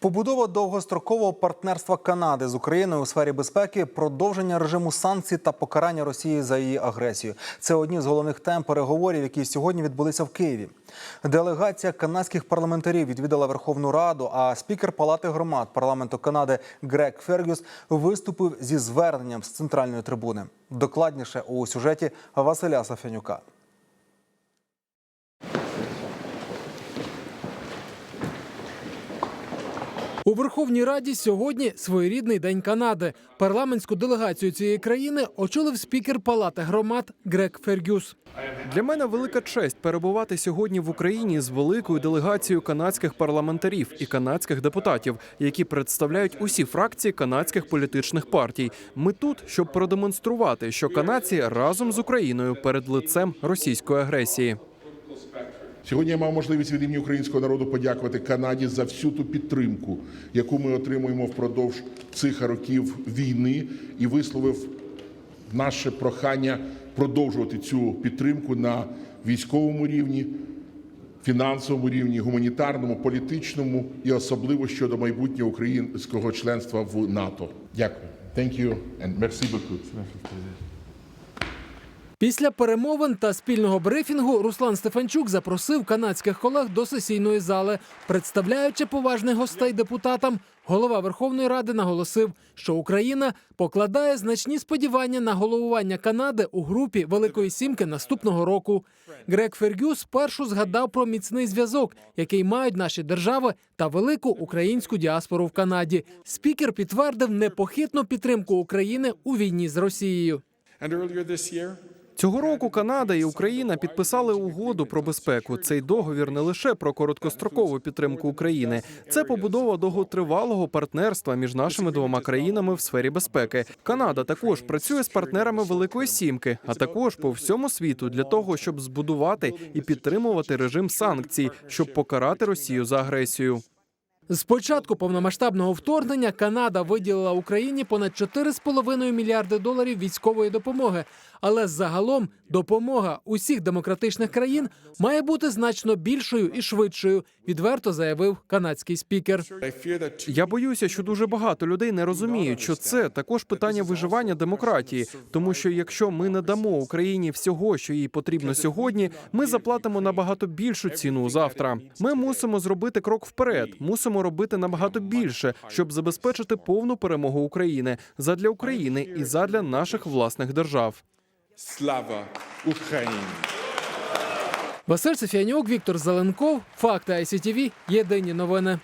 Побудова довгострокового партнерства Канади з Україною у сфері безпеки, продовження режиму санкцій та покарання Росії за її агресію. Це одні з головних тем переговорів, які сьогодні відбулися в Києві. Делегація канадських парламентарів відвідала Верховну Раду. А спікер Палати громад парламенту Канади Грег Фергюс виступив зі зверненням з центральної трибуни. Докладніше у сюжеті Василя Сафянюка. У Верховній Раді сьогодні своєрідний день Канади. Парламентську делегацію цієї країни очолив спікер Палати громад Грег Фергюс. Для мене велика честь перебувати сьогодні в Україні з великою делегацією канадських парламентарів і канадських депутатів, які представляють усі фракції канадських політичних партій. Ми тут, щоб продемонструвати, що канадці разом з Україною перед лицем російської агресії. Сьогодні я мав можливість від імені українського народу подякувати Канаді за всю ту підтримку, яку ми отримуємо впродовж цих років війни, і висловив наше прохання продовжувати цю підтримку на військовому рівні, фінансовому рівні, гуманітарному, політичному і особливо щодо майбутнього українського членства в НАТО. Дякую. Thank you and merci beaucoup. Після перемовин та спільного брифінгу Руслан Стефанчук запросив канадських колег до сесійної зали. Представляючи поважних гостей депутатам, голова Верховної Ради наголосив, що Україна покладає значні сподівання на головування Канади у групі Великої Сімки наступного року. Грег Фергюс спершу згадав про міцний зв'язок, який мають наші держави та велику українську діаспору в Канаді. Спікер підтвердив непохитну підтримку України у війні з Росією. Цього року Канада і Україна підписали угоду про безпеку. Цей договір не лише про короткострокову підтримку України, це побудова довготривалого партнерства між нашими двома країнами в сфері безпеки. Канада також працює з партнерами Великої Сімки, а також по всьому світу для того, щоб збудувати і підтримувати режим санкцій, щоб покарати Росію за агресію. З початку повномасштабного вторгнення Канада виділила Україні понад 4,5 мільярди доларів військової допомоги. Але загалом допомога усіх демократичних країн має бути значно більшою і швидшою, відверто заявив канадський спікер. Я боюся, що дуже багато людей не розуміють, що це також питання виживання демократії. Тому що якщо ми не дамо Україні всього, що їй потрібно сьогодні, ми заплатимо набагато більшу ціну завтра. Ми мусимо зробити крок вперед, мусимо робити набагато більше, щоб забезпечити повну перемогу України задля України і задля наших власних держав. Слава Україні! Василь Софіанюк, Віктор Зеленков, Факти ICTV, Єдині новини.